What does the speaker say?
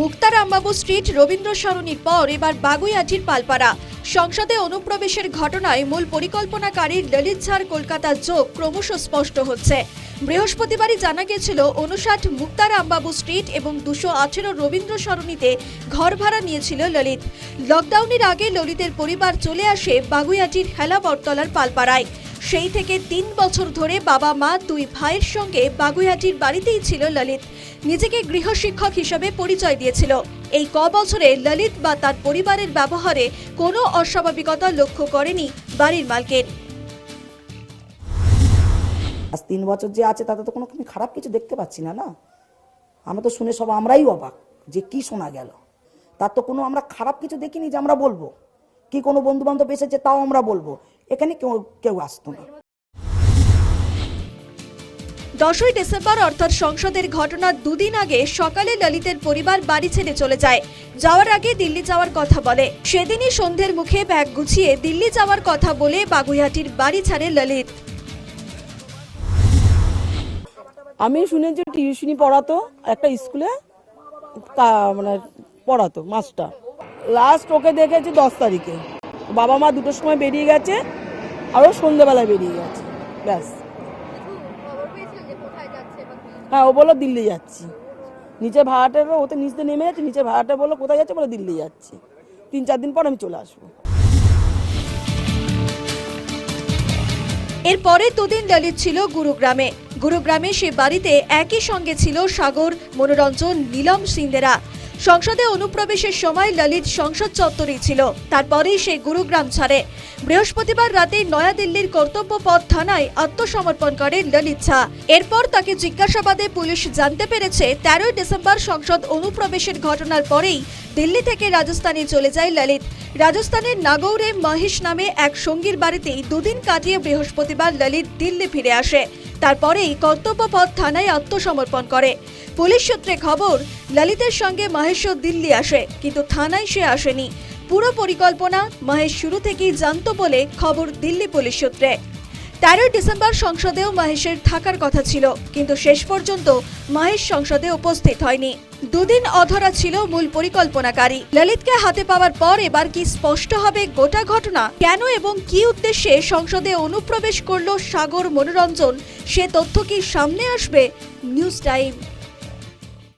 মুক্তার আম্বাবু street Rabindra সরণির পর এবার বাগুইআটির পালপাড়া। সংসদে অনুপ্রবেশের ঘটনায় মূল পরিকল্পনাকারীর ললিত ঝাড় কলকাতার যোগ ক্রমশ স্পষ্ট হচ্ছে। বৃহস্পতিবারই জানা গেছিল অনুষাট মুক্তার আম্বাবু স্ট্রিট এবং দুশো আঠেরো রবীন্দ্র সরণিতে ঘর ভাড়া নিয়েছিল ললিত। লকডাউনের আগে ললিতের পরিবার চলে আসে বাগুইআটির হেলা বটতলার পালপাড়ায়। সেই থেকে তিন বছর ধরে বাবা মা দুই ভাইয়ের সঙ্গে বাগুইহাটির বাড়িতেই ছিল ললিত। নিজেকে গৃহশিক্ষক হিসেবে পরিচয় দিয়েছিল। এই ক বছরে ললিত বা তার পরিবারের ব্যবহারে কোনো অস্বাভাবিকতা লক্ষ্য করেনি বাড়ির মালকের। আজ তিন বছর যে আছে, তাতে তো কোনো খারাপ কিছু দেখতে পাচ্ছি না না? আমরা তো শুনে সব আমরাই অবাক যে কি শোনা গেল। তার তো কোনো আমরা খারাপ কিছু দেখিনি যে আমরা বলব। কি কোনো বন্ধু বান্ধব এসেছে, তাও আমরা বলব। এখানে কেউ কেউ আসতো না। দশই ডিসেম্বর অর্থাৎ সংসদের ঘটনার দুদিন আগে সকালে ললিতের পরিবার বাড়ি ছেড়ে চলে যায়। যাওয়ার আগে দিল্লি যাওয়ার কথা বলে। সেদিনই সন্ধ্যের মুখে ব্যাগ গুছিয়ে দিল্লি যাওয়ার কথা বলে বাগুইহাটির বাড়ি ছাড়ে ললিত। আমি শুনেছি টিউশনি পড়াতো একটা স্কুলে মানে পড়াতো মাস্টার। লাস্ট ওকে দেখেছি দশ তারিখে। বাবা মা দুটোর সময় বেরিয়ে গেছে, আরও সন্ধ্যেবেলায় বেরিয়ে গেছে, ব্যাস। হ্যাঁ ও বলল দিল্লি যাচ্ছি। নিচে ভাড়াটা ওতে নিচে নেমে যাচ্ছে, নিচে ভাড়াটা বলল কোথায় যাচ্ছে, বলে দিল্লি যাচ্ছি। তিন চার দিন পর আমি চলে আসব। এরপরে দুদিন ললিত ছিল গুরুগ্রামে। গুরুগ্রামে সে বাড়িতে একই সঙ্গে ছিল সাগর, মনোরঞ্জন, নীলম সিন্দেরা। সংসদে অনুপ্রবেশের সময় ললিত সংসদ চত্বরেই ছিল। তারপরেই সে গুরুগ্রাম ছাড়ে। বৃহস্পতিবার রাতে নয়াদিল্লির কর্তব্যপথ থানায় আত্মসমর্পণ করে ললিত ঝা। এরপর তাকে জিজ্ঞাসাবাদে পুলিশ জানতে পেরেছে, তেরোই ডিসেম্বর সংসদ অনুপ্রবেশের ঘটনার পরেই দিল্লি থেকে রাজস্থানে চলে যায় ললিত। রাজস্থানের নাগৌরে মহেশ নামে এক সঙ্গীর বাড়িতেই দুদিন কাটিয়ে বৃহস্পতিবার ললিত দিল্লি ফিরে আসে। তারপরেই কর্তব্যপথ থানায় আত্মসমর্পণ করে। পুলিশ সূত্রে খবর, ললিতের সঙ্গে মাহেশ্বর দিল্লি আসে, কিন্তু থানায় সে আসেনি। পুরো পরিকল্পনা মহেশ শুরু থেকেই জানত বলে খবর দিল্লি পুলিশ সূত্রে। তেরোই ডিসেম্বর সংসদেও মহেশের থাকার কথা ছিল, কিন্তু শেষ পর্যন্ত মহেশ সংসদে উপস্থিত হয়নি। দুদিন অধরা ছিল মূল পরিকল্পনাকারী। ললিতকে হাতে পাওয়ার পর এবার কি স্পষ্ট হবে গোটা ঘটনা? কেন এবং কি উদ্দেশ্যে সংসদে অনুপ্রবেশ করল সাগর মনোরঞ্জন? সে তথ্য কি সামনে আসবে? News time.